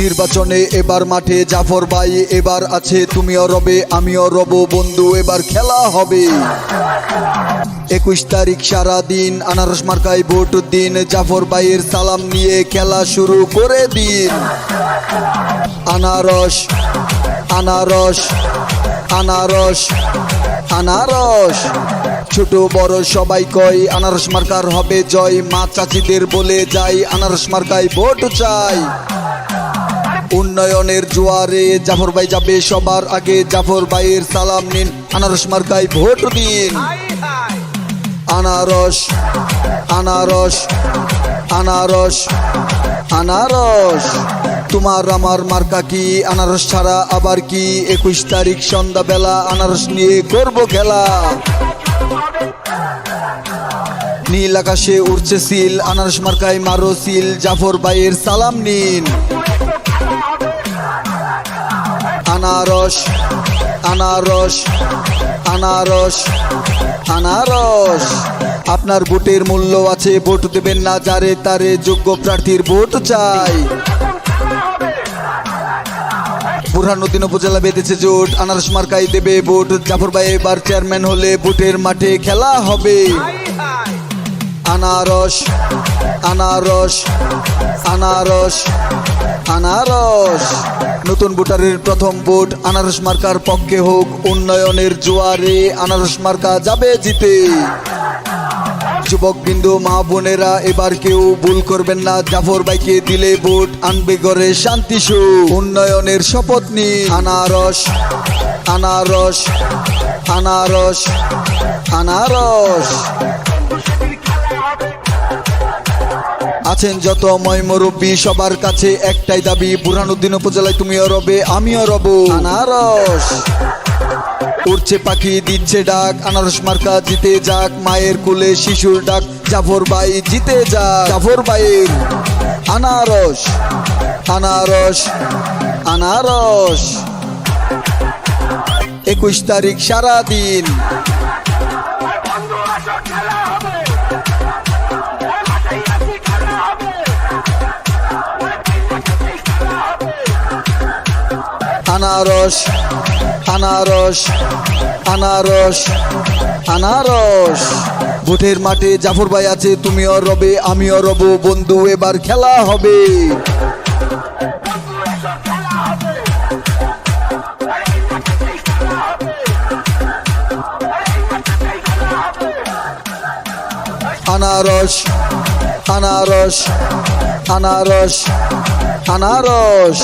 নির্বাচনে এবার মাঠে জাফর ভাই, এবার আছে তুমিও রবে, আমিও রব বন্ধু, এবার খেলা হবে। একুশ তারিখ সারা দিন আনারস মার্কায় ভোট দিন, জাফর ভাইয়ের সালাম নিয়ে খেলা শুরু করে দিন। আনারস আনারস আনারস আনারস। ছোট বড় সবাই কয়, আনারস মার্কার হবে জয়, মা চাচিদের বলে যাই, আনারস মার্কায় ভোট চাই। উন্নয়নের জোয়ারে জাফর ভাই যাবে সবার আগে। জাফর ভাইয়ের সালাম নিন। আনারস মার্কায় ভোট দিন। আনারস আনারস আনারস আনারস। তোমার আমার মার্কা কি? আনারস ছাড়া আবার কি? একুশ তারিখ সন্ধ্যাবেলা আনারস নিয়ে করব খেলা। নীল আকাশে উড়ছে সিল। আনারস মার্কায় মারো সিল। জাফর ভাইয়ের সালাম নিন। আনারস আনারস আনারস আনারস। আপনার ভোটের মূল্য আছে, ভোট দেবেন না, যারে তারে যোগ্য প্রার্থীর ভোট চাই। বুরহানুদ্দিন উপজেলা বেঁধেছে জোট, আনারস মার্কাই দেবে ভোট। জাফর ভাই এবার চেয়ারম্যান হলে ভোটের মাঠে খেলা হবে। আনারস আনারস আনারস আনারস। নতুন ভোটারের প্রথম ভোট আনারস মার্কার পক্ষে হোক, উন্নয়নের জোয়ারে আনারস মার্কা যাবে জিতে। যুবক বিন্দু, মা বোনেরা, এবার কেউ ভুল করবেন না। জাফর ভাইকে দিলে ভোট আনবে গড়ে শান্তি সু উন্নয়নের শপথ নিন। আনারস আনারস আনারস আনারস। আছেন যত ময় মুরব্বী সবার কাছে একটাই দাবি বুরহানুদ্দিন উপজেলায় তুমিও রবে আমিও রব। আনারস। উড়ছে পাখি দিচ্ছে ডাক আনারস মার্কা জিতে যাক মায়ের কুলে শিশুর ডাক জাফর ভাই জিতে যাক। জাফর ভাইয়ের আনারস আনারস আনারস। একুশ তারিখ সারা আনারস আনারস আনারস আনারস। ভোটের মাঠে জাফর ভাই আছে, তুমিও রবে, আমিও রব। বন্ধু, এবার খেলা হবে। আনারস আনারস আনারস আনারস।